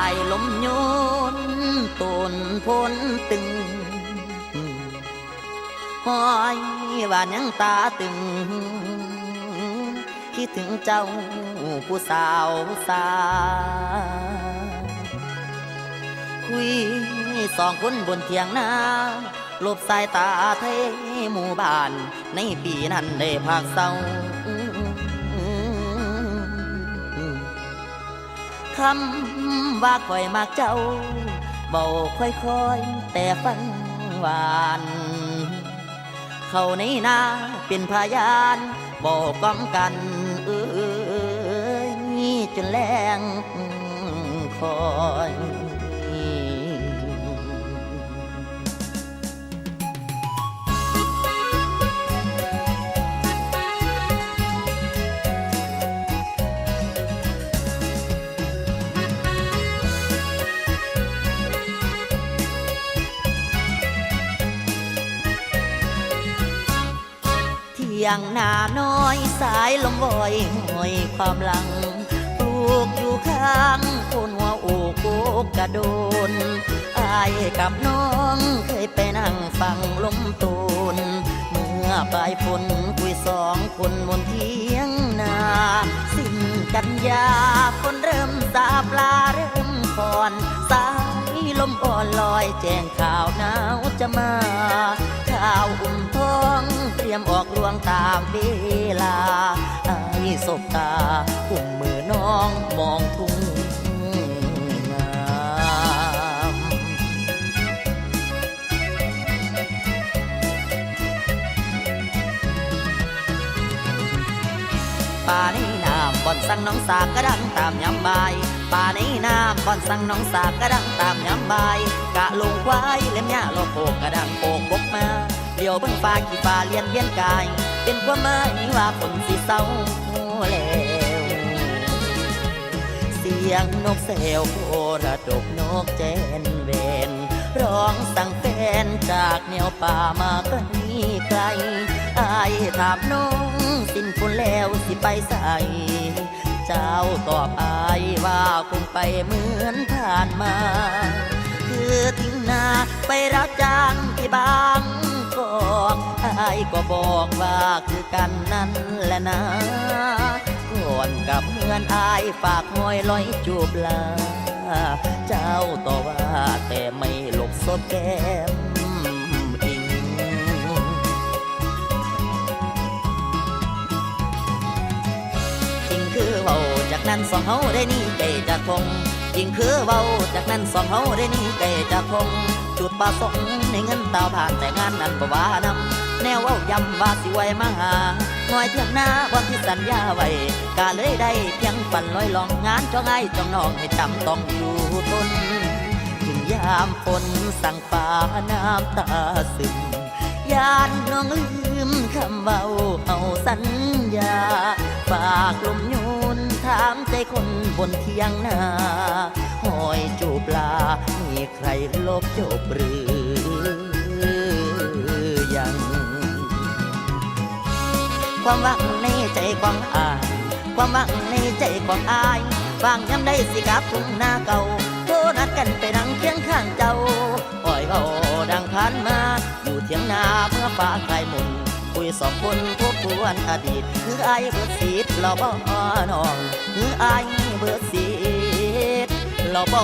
ายลมโยนต้นพ้นตึงหอยว่ายังตาตึง คิดถึงเจ้าผู้สาวสาคุยสองคนบนเทียงนาลบสายตาเทหมู่บ้าน ในปีนั้นได้ภาคเศร้า คำว่าคอยมากเจ้าเบาค่อยๆ แต่ฟังหวาน เขาในนาเป็นพยานบอกก้อมกันเอ้ยจนแรงคอย ยงนาน้อยสายลมวอยห้อยความหลังปลูกอยู่ข้างคนหัวโอกโอกกระโดนอายกับน้องเคยไปนั่งฟังลมตูนเมื่อปลายฝนคุยสองคนบนเทียงนา สิ้นกันยาคนเริ่มสาปลาเริ่มผ่อนสายลมอ่อนลอยแจ้งข่าวหนาวจะมา ข่าวอุ่มท้อง ยมออกรวงตามเวลาไอ้สบตากุมมือน้องมองทุ่งงามป่าในน้ำบ่อนสั่งน้องสากกระดังตามยามบายป่าในน้ำบ่อนสั่งน้องสากกระดังตามยามบาย กะลงควายเล่มหญ้าโลโปกกระดังโปกบกมา เดี๋ยวเบิ่งฟ้ากี่ฟ้าเลียนเวียนกาย เป็นความหมายว่าฝนสิเศร้าแล้ว เสียงนกแซวโคระดกนกแจนเวนร้องสั่งแฟนจากแนวป่ามาไกลไกลอายถามน้องสิ้นฝนแล้วสิไปใส่เจ้าตอบอายว่าคงไปเหมือนผ่านมา คือทิ้งนาไปรับจ้างที่บางายก็บอกว่าคือกันนั่นแหละนะก่อนกับเพื่อนอายฝากหอยลอยจูบลา เจ้าต่อว่าแต่ไม่หลบซบแก้มอิงจริงคือเว้าจากนั้นสองเฮาได้นี่ไก่จะคงจริงคือเว้าจากนั้นสองเฮาได้นี่ไก่จะคงจุดประสงค์ในเงินตาผ่านแต่งานนั้นก็ว่านำ แนวเว้ายำว่าสิไว้มาหาหน่อยเที่ยงหน้าวันที่สัญญาไว้กะเลยได้เพียงฝันลอยลองงานจ้องไอ้จ้องน้องให้จำต้องอยู่ทนถึงยามฝนสั่งฟ้าน้ำตาซึมยานน้องลืมคำเบาเอาสัญญาฝากลมโยนถามใจคนบนเทียงนาหอยจูบลา มีใครลบจบหรือ ความหวังในใจของอายความหวังในใจของอายฟังย้ำได้สิกับทุ่งนาเก่าโทรนัดกันไปนั่งเคียงข้างเจ้าปล่อยเบาดังผ่านมา อยู่เทียงนาเมื่อฟ้าคลายหมุนคุยสองคนทบทวนอดีตคืออายเบิดสีดเราบ่น้องคืออายเบิดสีดเราบ่